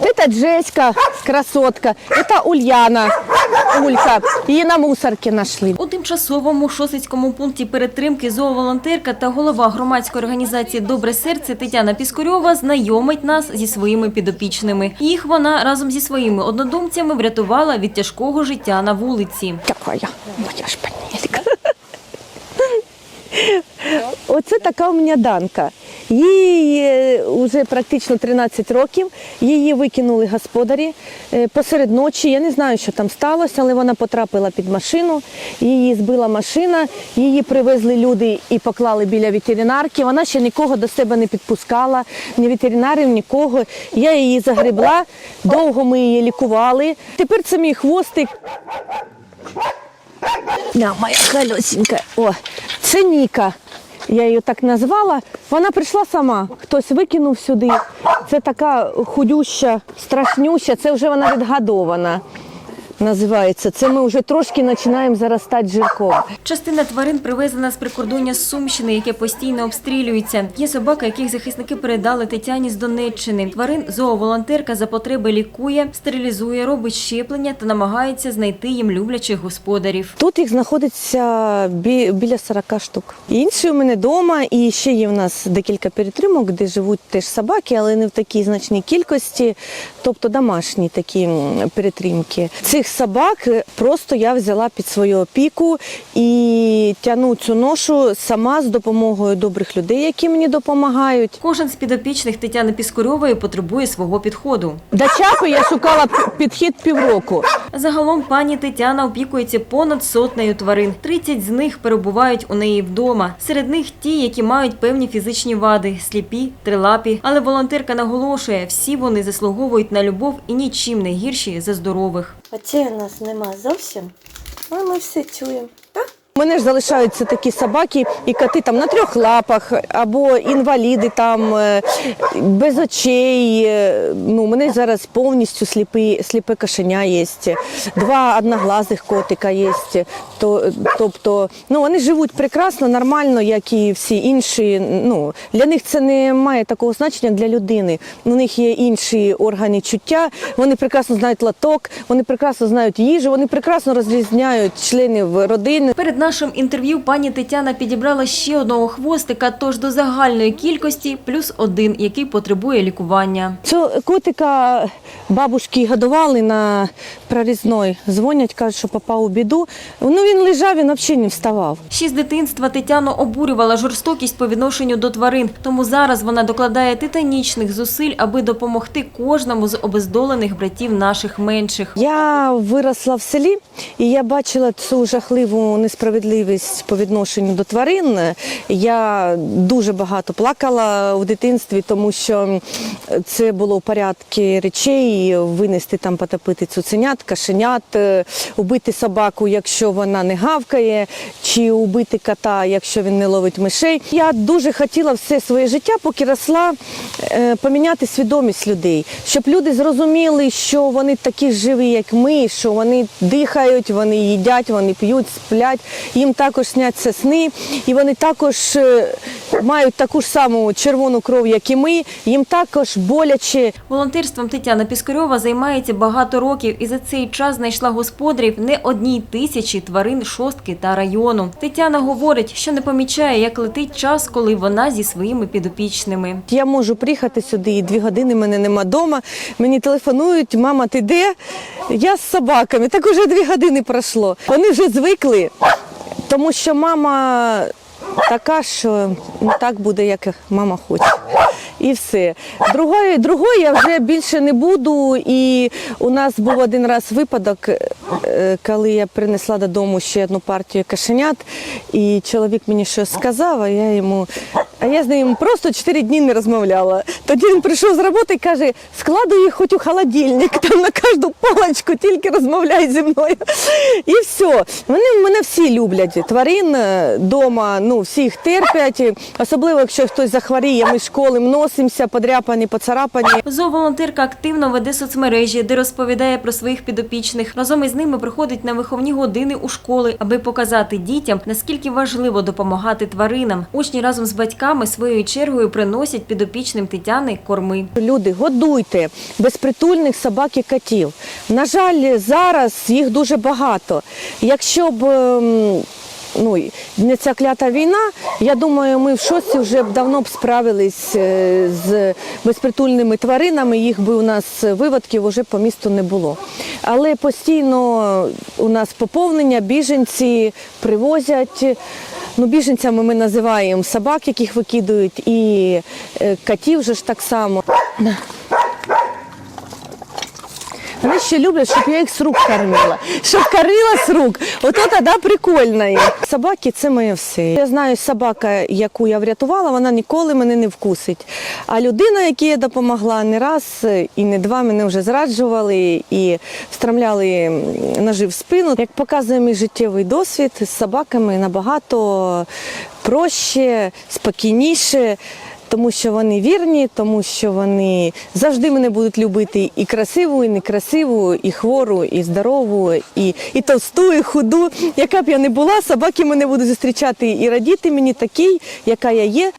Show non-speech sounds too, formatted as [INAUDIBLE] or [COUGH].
Это Джеська, красотка. Это Ульяна, Улька. Її на мусорці знайшли. У тимчасовому шосицькому пункті перетримки зооволонтерка та голова громадської організації Добре серце Тетяна Піскорьова знайомить нас зі своїми підопічними. Їх вона разом зі своїми однодумцями врятувала від тяжкого життя на вулиці. Такая моя шпанелька. [LAUGHS] Оце така у мене данка. Їй вже практично 13 років. Її викинули господарі е, посеред ночі. Я не знаю, що там сталося, але вона потрапила під машину. Її збила машина, її привезли люди і поклали біля ветеринарки. Вона ще нікого до себе не підпускала, ні ветеринарів, нікого. Я її загребла, довго ми її лікували. Тепер це мій хвостик. Да, моя колесенька. О, це Ніка. Я її так назвала. Вона прийшла сама. Хтось викинув сюди. Це така худюща, страшнюща. Це вже вона відгадована. Називається. Це ми вже трошки починаємо заростати жирком. Частина тварин привезена з прикордоння з Сумщини, яке постійно обстрілюється. Є собаки, яких захисники передали Тетяні з Донеччини. Тварин зооволонтерка за потреби лікує, стерилізує, робить щеплення та намагається знайти їм люблячих господарів. Тут їх знаходиться бі- біля 40 штук. Інші у мене вдома, і ще є в нас декілька перетримок, де живуть теж собаки, але не в такій значній кількості, тобто домашні такі перетримки. Цих собак просто я взяла під свою опіку і тяну цю ношу сама з допомогою добрих людей, які мені допомагають. Кожен з підопічних Тетяни Піскорьової потребує свого підходу. До чапи я шукала підхід півроку. Загалом пані Тетяна опікується понад сотнею тварин. 30 з них перебувають у неї вдома. Серед них ті, які мають певні фізичні вади, сліпі, трилапі. Але волонтерка наголошує, всі вони заслуговують на любов і нічим не гірші за здорових. Оце у нас нема зовсім, але ми все чуємо. Так? У мене ж залишаються такі собаки і коти там на трьох лапах, або інваліди там е, без очей. е, Ну, у мене зараз повністю сліпі, сліпе кошеня є. Два одноглазих котика є. То, тобто, ну, вони живуть прекрасно, нормально, як і всі інші. Ну, для них це не має такого значення для людини. У них є інші органи чуття, вони прекрасно знають латок, вони прекрасно знають їжу, вони прекрасно розрізняють членів родини. Перед нашим інтерв'ю пані Тетяна підібрала ще одного хвостика, тож до загальної кількості плюс один, який потребує лікування. Цього котика бабушки годували на прорізной. Дзвонять, кажуть, що попав у біду. Ну він лежав, він взагалі не вставав. Ще з дитинства Тетяну обурювала жорстокість по відношенню до тварин, тому зараз вона докладає титанічних зусиль, аби допомогти кожному з обездолених братів наших менших. Я виросла в селі і я бачила цю жахливу несправедливість по відношенню до тварин. Я дуже багато плакала в дитинстві, тому що це було в порядку речей винести там, потопити цуценят, кашенят, е, убити собаку, якщо вона не гавкає, чи убити кота, якщо він не ловить мишей. Я дуже хотіла все своє життя, поки росла, е, поміняти свідомість людей, щоб люди зрозуміли, що вони такі живі, як ми, що вони дихають, вони їдять, вони п'ють, сплять. Їм також сняться сни, і вони також е, мають таку ж саму червону кров, як і ми. Їм також боляче. Волонтерством Тетяна Піскарьова займається багато років і за цей час знайшла господарів не одній тисячі тварин шостки та району. Тетяна говорить, що не помічає, як летить час, коли вона зі своїми підопічними. Я можу приїхати сюди, і дві години мене нема вдома. Мені телефонують, мама, ти де? Я з собаками. Так уже дві години пройшло. Вони вже звикли, тому що мама така, що ну, так буде, як мама хоче. І все. Другої, другої я вже більше не буду. І у нас був один раз випадок, е, коли я принесла додому ще одну партію кашенят, і чоловік мені щось сказав, а я йому. А я з ним просто 4 дні не розмовляла. Тоді він прийшов з роботи і каже, складуй їх хоч у холодильник, [LAUGHS] там на кожну паличку, тільки розмовляй зі мною. І все. Вони мене всі люблять. Тварин вдома, ну всі їх терплять. Особливо, якщо хтось захворіє, ми школимо носимося, подряпані, поцарапані. Зооволонтерка активно веде соцмережі, де розповідає про своїх підопічних. Разом із ними приходить на виховні години у школи, аби показати дітям, наскільки важливо допомагати тваринам. Учні разом з батьками своєю чергою приносять підопічним Тетяни корми. Люди, годуйте безпритульних собак і котів. На жаль, зараз їх дуже багато. Якщо б ем, ну, не ця клята війна, я думаю, ми в шоці вже б давно б справились е, з безпритульними тваринами. Їх би у нас виводків вже по місту не було. Але постійно у нас поповнення, біженці привозять. Ну, біженцями ми називаємо собак, яких викидують, і е, котів же ж так само. Вони ще люблять, щоб я їх з рук кормила. Щоб кормила з рук. Ото тоді прикольно. Собаки це моє все. Я знаю, собака, яку я врятувала, вона ніколи мене не вкусить. А людина, якій я допомогла не раз і не два, мене вже зраджували і встромляли ножи в спину. Як показує мій життєвий досвід, з собаками набагато проще, спокійніше. Тому що вони вірні, тому що вони завжди мене будуть любити і красиву, і некрасиву, і хвору, і здорову, і, і товсту, і худу. Яка б я не була, собаки мене будуть зустрічати і радіти мені такий, яка я є.